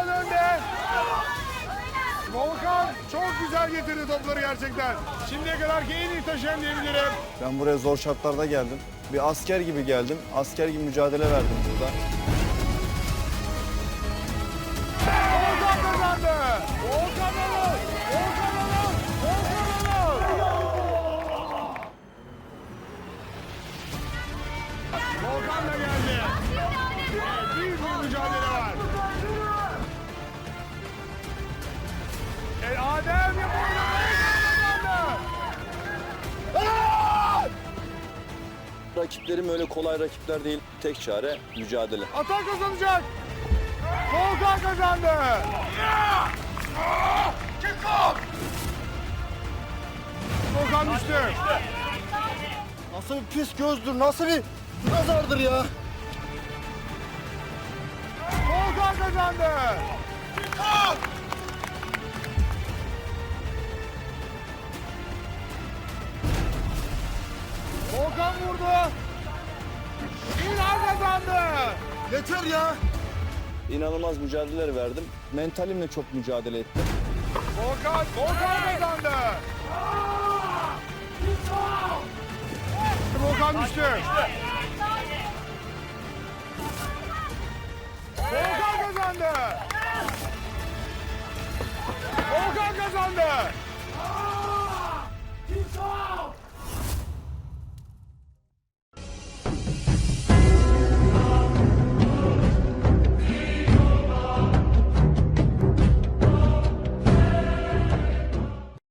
Volkan önde. Volkan çok güzel getirdi topları gerçekten. Şimdiye kadar en iyi taşıyan diyebilirim. Ben buraya zor şartlarda geldim. Bir asker gibi geldim. Asker gibi mücadele verdim burada. Volkan da geldi. Rakiplerim öyle kolay rakipler değil. Tek çare mücadele. Atan kazanacak. Volkan kazandı. Volkan düştü. Nasıl bir pis gözdür, nasıl bir nazardır ya? Volkan kazandı. Volkan vurdu. İlhan kazandı. Yeter ya! İnanılmaz mücadeleler verdim. Mentalimle çok mücadele ettim. Volkan, Volkan kazandı. Volkan düştü. Volkan kazandı. Volkan kazandı.